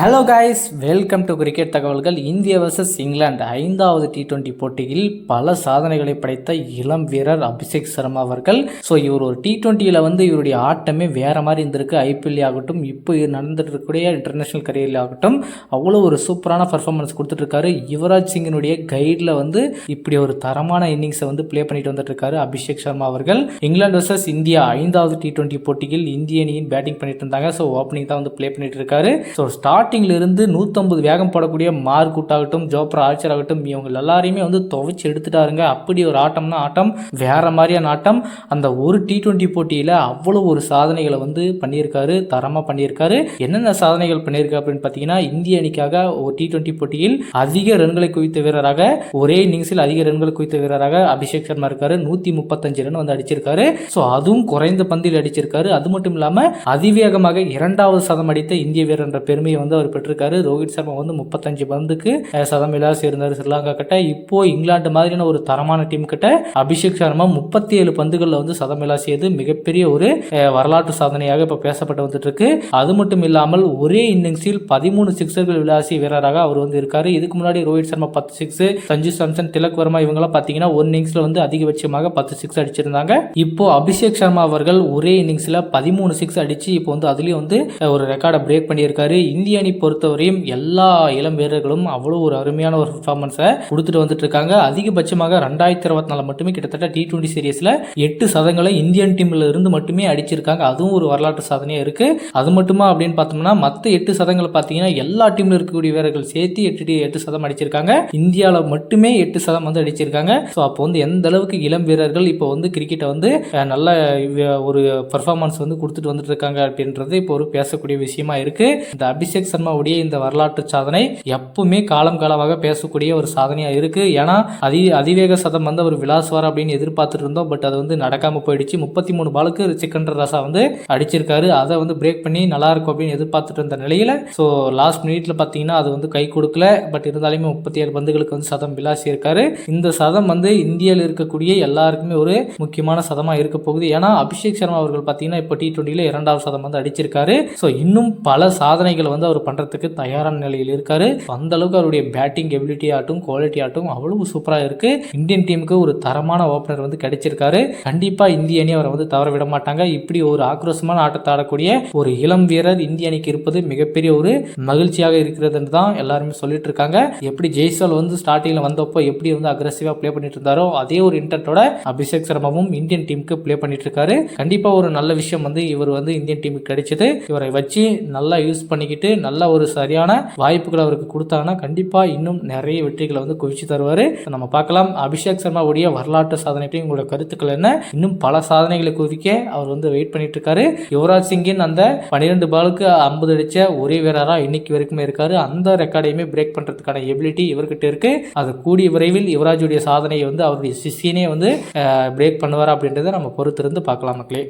Hello guys welcome to cricket தகவல்கள். இந்திய versus England ஐந்தாவது டி டுவெண்ட்டி போட்டியில் பல சாதனைகளை படைத்த இளம் வீரர் அபிஷேக் சர்மா அவர்கள். ஸோ இவர் ஒரு டி டுவெண்ட்டியில் வந்து இவருடைய ஆட்டமே வேற மாதிரி இருந்திருக்கு. ஐபிஎல் ஆகட்டும் இப்போ நடந்துட்டு இருக்கக்கூடிய இன்டர்நேஷனல் கரியரில் ஆகட்டும் அவ்வளோ ஒரு சூப்பரான பர்ஃபார்மன்ஸ் கொடுத்துட்ருக்காரு யுவராஜ் சிங்கினுடைய கைடில் வந்து இப்படி ஒரு தரமான இன்னிங்ஸை வந்து ப்ளே பண்ணிட்டு வந்துட்டு இருக்காரு அபிஷேக் சர்மா அவர்கள். இங்கிலாந்து வர்சஸ் இந்தியா ஐந்தாவது டி டுவெண்ட்டி போட்டியில் இந்திய அணியின் பேட்டிங் பண்ணிட்டு இருந்தாங்க. ஸோ ஓப்பனிங் தான் வந்து ப்ளே பண்ணிட்டு இருக்காரு. ஸோ ஸ்டார்ட் இருந்து நூற்றம்பது வேகம் போடக்கூடிய மார்க்குட் ஆகட்டும் ஜோப்ரா ஆர்ச்சர் ஆகட்டும் இவங்க எல்லாரையுமே வந்து துவைச்சு எடுத்துட்டாருங்க. அப்படி ஒரு ஆட்டம்னா ஆட்டம் வேற மாதிரியான ஆட்டம். அந்த ஒரு டி ட்வெண்ட்டி போட்டியில் அவ்வளோ ஒரு சாதனைகளை வந்து பண்ணியிருக்காரு தரமாக பண்ணியிருக்காரு. என்னென்ன சாதனைகள் பண்ணியிருக்காரு அப்படின்னு பார்த்தீங்கன்னா இந்திய அணிக்காக ஒரு டி டுவெண்ட்டி போட்டியில் அதிக ரன்களை குவித்த வீரராக ஒரே இன்னிங்ஸில் அதிக ரன்களை குவித்த வீரராக அபிஷேக் சர்மா இருக்காரு. நூற்றி முப்பத்தஞ்சு ரன் வந்து அடிச்சிருக்காரு. ஸோ அதுவும் குறைந்த பந்தில் அடிச்சிருக்காரு. அது மட்டும் இல்லாமல் அதிவேகமாக இரண்டாவது சதம் அடித்த இந்திய வீரர் என்ற பெருமையை வந்து அவர் பெற்றிருக்காரு. ரோஹித் சர்மா வந்து முப்பத்தஞ்சு பந்துக்கு சதம் விளாசி இருந்தார் ஸ்ரீலங்கா கிட்ட. இப்போ இங்கிலாந்து மாதிரியான ஒரு தரமான டீம் கிட்ட அபிஷேக் சர்மா முப்பத்தி ஏழு பந்துகளில் வந்து சதம் விளாசியது மிகப்பெரிய ஒரு வரலாற்று சாதனையாக இப்போ பேசப்பட்டு வந்துட்டு இருக்கு அது மட்டும் இல்லாமல் ஒரே இன்னிங்ஸில் பதிமூணு சிக்ஸர்கள் விளாசி வீரராக அவர் வந்து இருக்காரு. இதுக்கு முன்னாடி ரோஹித் சர்மா பத்து சிக்ஸ் சஞ்சு சாம்சன் திலக் வர்மா இவங்கெல்லாம் பார்த்தீங்கன்னா ஒரு இன்னிங்ஸ்ல வந்து அதிகபட்சமாக பத்து சிக்ஸ் அடிச்சிருந்தாங்க. இப்போ அபிஷேக் சர்மா அவர்கள் ஒரே இன்னிங்ஸ்ல பதிமூணு சிக்ஸ் அடிச்சு இப்போ வந்து அதுலயும் வந்து ஒரு ரெக்கார்டை பிரேக் பண்ணியிருக்காரு. இந்திய அணி பொறுத்தவரையும் எல்லா இளம் வீரர்களும் அவ்வளோ ஒரு அருமையான ஒரு பர்ஃபார்மன்ஸை கொடுத்துட்டு வந்துட்டு இருக்காங்க அதிகபட்சமாக ரெண்டாயிரத்தி இருபத்தி நாலு மட்டுமே கிட்டத்தட்ட டி டுவெண்ட்டி சீரீஸில் எட்டு சதங்களை இந்தியன் டீம்ல இருந்து மட்டுமே அடிச்சிருக்காங்க. அதுவும் ஒரு வரலாற்று சாதனையாக இருக்கு. அது மட்டுமா அப்படின்னு பார்த்தோம்னா மற்ற எட்டு சதங்களை பார்த்தீங்கன்னா எல்லா டீம்ல இருக்கக்கூடிய வீரர்கள் சேர்த்து எட்டு எட்டு சதம் அடிச்சிருக்காங்க. இந்தியாவில் மட்டுமே எட்டு சதம் வந்து அடிச்சிருக்காங்க. ஸோ அப்போ வந்து எந்த அளவுக்கு இளம் வீரர்கள் இப்போ வந்து கிரிக்கெட்டை வந்து நல்ல ஒரு பர்ஃபார்மன்ஸ் வந்து கொடுத்துட்டு வந்துட்டு இருக்காங்க அப்படின்றது இப்போ ஒரு பேசக்கூடிய விஷயமா இருக்கு. இந்த அபிஷேக் சர்மாவுடைய இந்த வரலாற்று சாதனை எப்பவுமே காலம் காலமாக பேசக்கூடிய ஒரு சாதனையாக இருக்கு. ஏன்னா அதி அதிவேக சதம் வந்து அவர் விளாசுவார் அப்படின்னு எதிர்பார்த்துட்டு இருந்தோம். பட் அது வந்து நடக்காமல் போயிடுச்சு. முப்பத்தி மூணு பாலுக்கு சிக்கண்டர் ராசா வந்து அடிச்சிருக்காரு. அதை வந்து பிரேக் பண்ணி நல்லா இருக்கும் அப்படின்னு எதிர்பார்த்துட்டு இருந்த நிலையில் ஸோ லாஸ்ட் மினிட்ல பார்த்தீங்கன்னா அது வந்து கை கொடுக்கல. பட் இருந்தாலுமே முப்பத்தி ஏழு பந்துகளுக்கு வந்து சதம் விளாசி இருக்காரு இந்த சதம் வந்து இந்தியாவில் இருக்கக்கூடிய எல்லாருக்குமே ஒரு முக்கியமான சதமாக இருக்க போகுது. ஏன்னா அபிஷேக் சர்மா அவர்கள் பார்த்தீங்கன்னா இப்போ டி டுவெண்ட்டியில் இரண்டாவது சதம் வந்து அடிச்சிருக்காரு. ஸோ இன்னும் பல சாதனைகளை வந்து அவர் பண்றதுக்கு தயாரான நிலையில் இருக்காரு. அந்த அளவுக்கு அவருடைய பேட்டிங் எபிலிட்டி ஆகட்டும் குவாலிட்டி ஆகட்டும் அவ்வளவு சூப்பராக இருக்கு. இந்தியன் டீமுக்கு ஒரு தரமான ஓப்பனர் வந்து கிடைச்சிருக்காரு. கண்டிப்பாக இந்திய அணி அவரை வந்து தவற விட மாட்டாங்க. இப்படி ஒரு ஆக்ரோஷமான ஆட்டத்தை ஆடக்கூடிய ஒரு இளம் வீரர் இந்திய அணிக்கு இருப்பது மிகப்பெரிய ஒரு மகிழ்ச்சியாக இருக்கிறதுன்னு தான் எல்லாருமே சொல்லிட்டு இருக்காங்க. எப்படி ஜெய்சால் வந்து ஸ்டார்டிங்ல வந்தப்போ எப்படி வந்து அக்ரஸிவா ப்ளே பண்ணிட்டு இருந்தாரோ அதே ஒரு இன்டென்ட்டோட அபிஷேக் சர்மாவும் இந்தியன் டீமுக்கு ப்ளே பண்ணிட்டு இருக்காரு. கண்டிப்பா ஒரு நல்ல விஷயம் வந்து இவர் வந்து இந்தியன் டீமுக்கு கிடைச்சது. இவரை வச்சு நல்லா யூஸ் பண்ணிக்கிட்டு நல்ல நல்ல ஒரு சரியான வாய்ப்புகளை அவருக்கு கொடுத்தாங்கன்னா கண்டிப்பாக இன்னும் நிறைய வெற்றிகளை வந்து குவிச்சு தருவார். நம்ம பார்க்கலாம். அபிஷேக் சர்மாவுடைய வரலாற்று சாதனை பற்றி உங்களோட கருத்துக்கள் என்ன? இன்னும் பல சாதனைகளை குவிக்க அவர் வந்து வெயிட் பண்ணிட்டு இருக்காரு யுவராஜ் சிங்கின் அந்த பன்னிரெண்டு பாலுக்கு ஐம்பது அடிச்ச ஒரே வீரராக இன்னைக்கு வரைக்குமே இருக்காரு. அந்த ரெக்கார்டையுமே பிரேக் பண்ணுறதுக்கான எபிலிட்டி இவர்கிட்ட இருக்கு. அது கூடிய விரைவில் யுவராஜுடைய சாதனையை வந்து அவருடைய சிஷியனே வந்து பிரேக் பண்ணுவார் அப்படின்றத நம்ம பொறுத்திருந்து பார்க்கலாம் மக்களே.